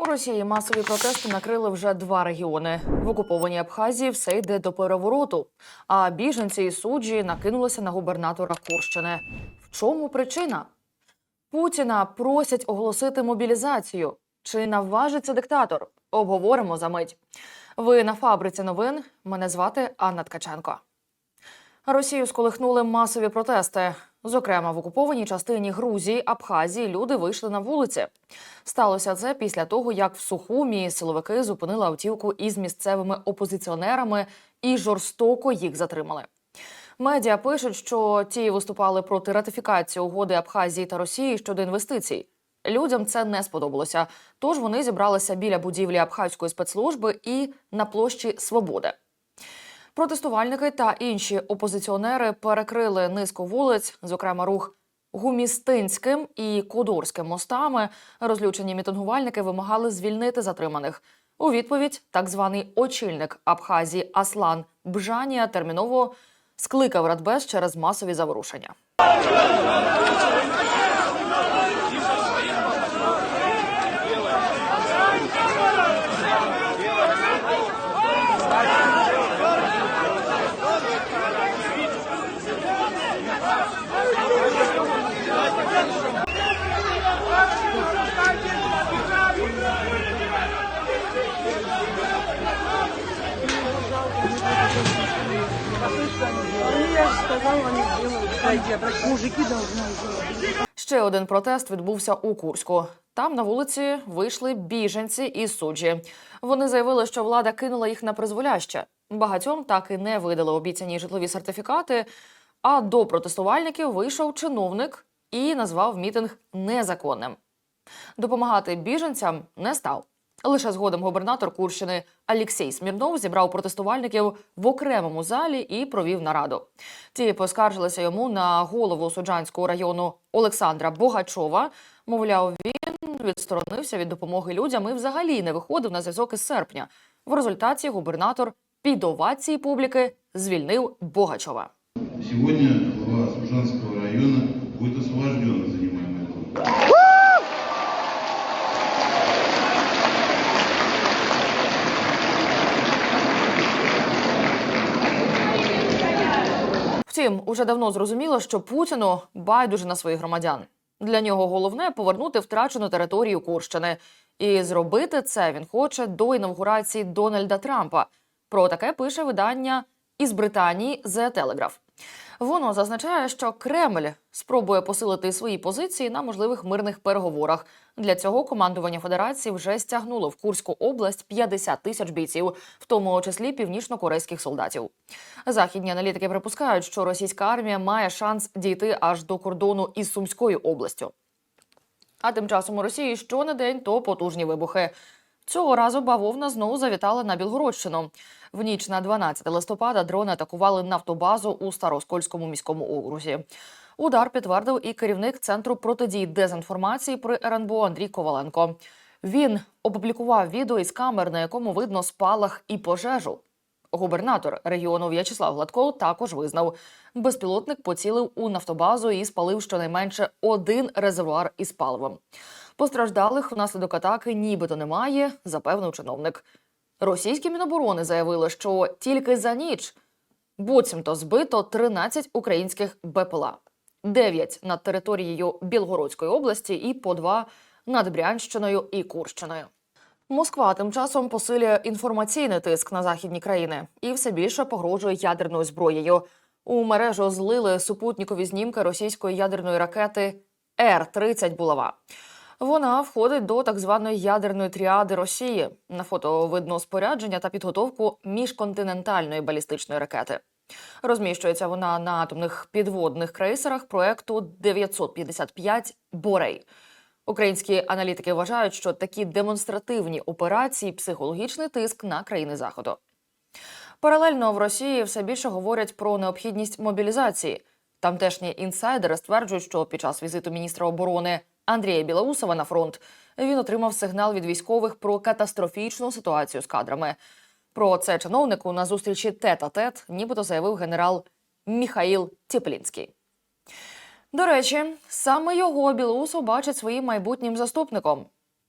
У Росії масові протести накрили вже два регіони. В окупованій Абхазії все йде до перевороту. А біженці і суджі накинулися на губернатора Курщини. В чому причина? Путіна просять оголосити мобілізацію. Чи наважиться диктатор? Обговоримо за мить. Ви на фабриці новин. Мене звати Анна Ткаченко. Росію сколихнули масові протести. Зокрема, в окупованій частині Грузії, Абхазії люди вийшли на вулиці. Сталося це після того, як в Сухумі силовики зупинили автівку із місцевими опозиціонерами і жорстоко їх затримали. Медіа пишуть, що ті виступали проти ратифікації угоди Абхазії та Росії щодо інвестицій. Людям це не сподобалося, тож вони зібралися біля будівлі Абхазької спецслужби і на площі Свободи. Протестувальники та інші опозиціонери перекрили низку вулиць, зокрема рух Гумістинським і Кодорським мостами. Розлючені мітингувальники вимагали звільнити затриманих. У відповідь так званий очільник Абхазії Аслан Бжанія терміново скликав Радбез через масові заворушення. Ще один протест відбувся у Курську. Там на вулиці вийшли біженці і суджі. Вони заявили, що влада кинула їх на призволяще. Багатьом так і не видали обіцяні житлові сертифікати. А до протестувальників вийшов чиновник і назвав мітинг незаконним. Допомагати біженцям не став. Лише згодом губернатор Курщини Алексій Смірнов зібрав протестувальників в окремому залі і провів нараду. Ті поскаржилися йому на голову Суджанського району Олександра Богачова. Мовляв, він відсторонився від допомоги людям і взагалі не виходив на зв'язок із серпня. В результаті губернатор під овації публіки звільнив Богачова. Сегодня Втім, уже давно зрозуміло, що Путіну байдуже на своїх громадян. Для нього головне повернути втрачену територію Курщини. І зробити це він хоче до інавгурації Дональда Трампа. Про таке пише видання із Британії The Telegraph. Воно зазначає, що Кремль спробує посилити свої позиції на можливих мирних переговорах. Для цього командування Федерації вже стягнуло в Курську область 50 тисяч бійців, в тому числі північно-корейських солдатів. Західні аналітики припускають, що російська армія має шанс дійти аж до кордону із Сумською областю. А тим часом у Росії що не день, то потужні вибухи. Цього разу бавовна знову завітала на Білгородщину. В ніч на 12 листопада дрони атакували нафтобазу у Староскольському міському окрузі. Удар підтвердив і керівник центру протидії дезінформації при РНБО Андрій Коваленко. Він опублікував відео із камер, на якому видно спалах і пожежу. Губернатор регіону В'ячеслав Гладко також визнав, безпілотник поцілив у нафтобазу і спалив щонайменше один резервуар із паливом. Постраждалих внаслідок атаки нібито немає, запевнив чиновник. Російські міноборони заявили, що тільки за ніч буцімто збито 13 українських БПЛА, 9 над територією Білгородської області і по 2 над Брянщиною і Курщиною. Москва тим часом посилює інформаційний тиск на західні країни і все більше погрожує ядерною зброєю. У мережу злили супутникові знімки російської ядерної ракети Р-30 булава. Вона входить до так званої ядерної тріади Росії. На фото видно спорядження та підготовку міжконтинентальної балістичної ракети. Розміщується вона на атомних підводних крейсерах проекту 955 Борей. Українські аналітики вважають, що такі демонстративні операції психологічний тиск на країни заходу. Паралельно в Росії все більше говорять про необхідність мобілізації. Тамтешні інсайдери стверджують, що під час візиту міністра оборони Андрія Білоусова на фронт він отримав сигнал від військових про катастрофічну ситуацію з кадрами. Про це чиновнику на зустрічі тет-а-тет нібито заявив генерал Міхаїл Тєплінський. До речі, саме його Білоусов бачить своїм майбутнім заступником.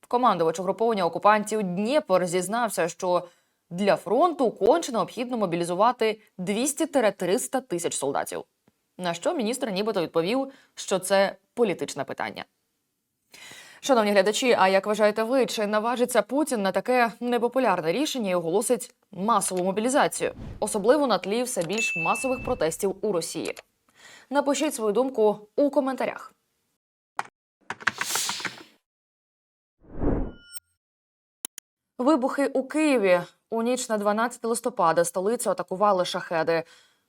Командувач угруповання окупантів Дніпр зізнався, що для фронту конче необхідно мобілізувати 200-300 тисяч солдатів. На що міністр нібито відповів, що це політичне питання. Шановні глядачі, а як вважаєте ви, чи наважиться Путін на таке непопулярне рішення і оголосить масову мобілізацію, особливо на тлі все більш масових протестів у Росії? Напишіть свою думку у коментарях. Вибухи у Києві у ніч на 12 листопада столицю атакували шахеди.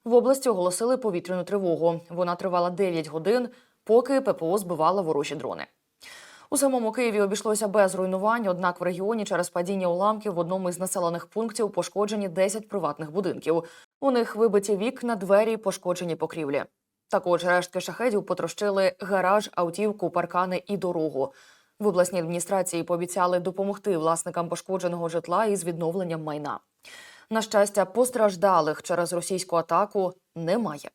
В області оголосили повітряну тривогу. Вона тривала 9 годин, поки ППО збивала ворожі дрони. У самому Києві обійшлося без руйнувань, однак в регіоні через падіння уламків в одному із населених пунктів пошкоджені 10 приватних будинків. У них вибиті вікна, двері, пошкоджені покрівлі. Також рештки шахедів потрощили гараж, автівку, паркани і дорогу. В обласній адміністрації пообіцяли допомогти власникам пошкодженого житла із відновленням майна. На щастя, постраждалих через російську атаку немає.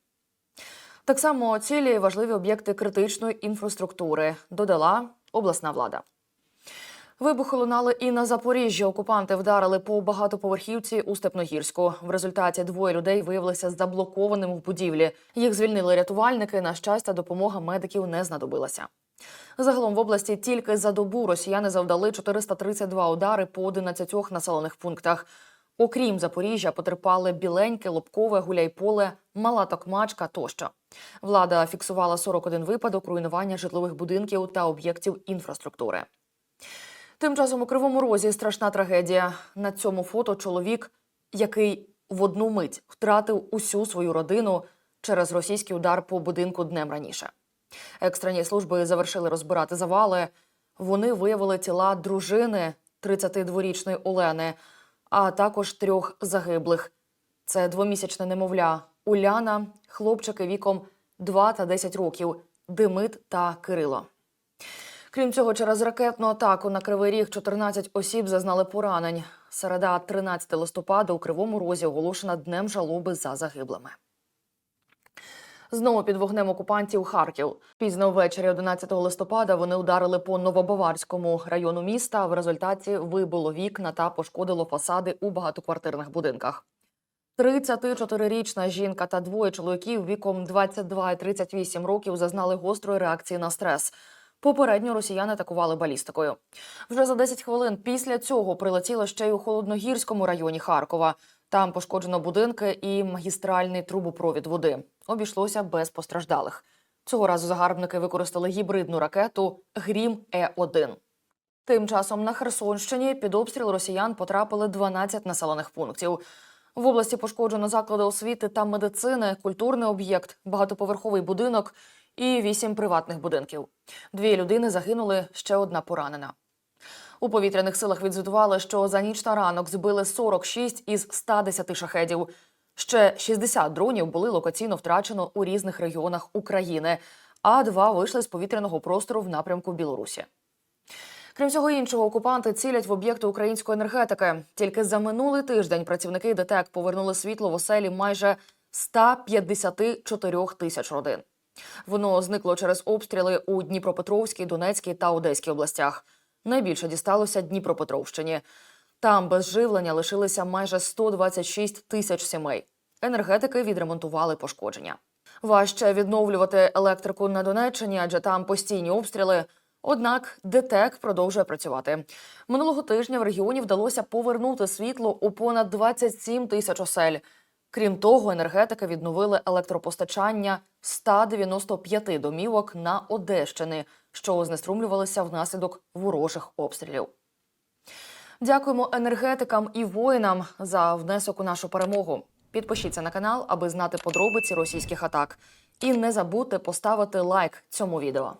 Так само цілі важливі об'єкти критичної інфраструктури додала обласна влада. Вибухи лунали і на Запоріжжі. Окупанти вдарили по багатоповерхівці у Степногірську. В результаті двоє людей виявилися заблокованими в будівлі. Їх звільнили рятувальники. На щастя, допомога медиків не знадобилася. Загалом в області тільки за добу росіяни завдали 432 удари по 11 населених пунктах. Окрім Запоріжжя, потерпали Біленьке, Лобкове, Гуляйполе, Мала Токмачка тощо. Влада фіксувала 41 випадок руйнування житлових будинків та об'єктів інфраструктури. Тим часом у Кривому Розі страшна трагедія. На цьому фото чоловік, який в одну мить втратив усю свою родину через російський удар по будинку днем раніше. Екстрені служби завершили розбирати завали. Вони виявили тіла дружини 32-річної Олени, а також трьох загиблих. Це двомісячне немовля Уляна, хлопчики віком 2 та 10 років, Демид та Кирило. Крім цього, через ракетну атаку на Кривий Ріг 14 осіб зазнали поранень. Середа 13 листопада у Кривому Розі оголошена днем жалоби за загиблими. Знову під вогнем окупантів Харків. Пізно ввечері 11 листопада вони ударили по Новобаварському району міста. В результаті вибило вікна та пошкодило фасади у багатоквартирних будинках. 34-річна жінка та двоє чоловіків віком 22 і 38 років зазнали гострої реакції на стрес. Попередньо росіяни атакували балістикою. Вже за 10 хвилин після цього прилетіло ще й у холодногірському районі Харкова. Там пошкоджено будинки і магістральний трубопровід води. Обійшлося без постраждалих. Цього разу загарбники використали гібридну ракету Грім Е 1 Тим часом на Херсонщині під обстріл росіян потрапили 12 населених пунктів. В області пошкоджено заклади освіти та медицини, культурний об'єкт, багатоповерховий будинок і вісім приватних будинків. Дві людини загинули, ще одна поранена. У повітряних силах відзвітували, що за ніч та ранок збили 46 із 110 шахедів. Ще 60 дронів були локаційно втрачено у різних регіонах України, а два вийшли з повітряного простору в напрямку Білорусі. Крім всього іншого, окупанти цілять в об'єкти української енергетики. Тільки за минулий тиждень працівники ДТЕК повернули світло в оселі майже 154 тисяч родин. Воно зникло через обстріли у Дніпропетровській, Донецькій та Одеській областях. Найбільше дісталося Дніпропетровщині. Там без живлення лишилися майже 126 тисяч сімей. Енергетики відремонтували пошкодження. Важче відновлювати електрику на Донеччині, адже там постійні обстріли. Однак ДТЕК продовжує працювати. Минулого тижня в регіоні вдалося повернути світло у понад 27 тисяч осель. Крім того, енергетики відновили електропостачання 195 домівок на Одещини, що знеструмлювалися внаслідок ворожих обстрілів. Дякуємо енергетикам і воїнам за внесок у нашу перемогу. Підпишіться на канал, аби знати подробиці російських атак. І не забудьте поставити лайк цьому відео.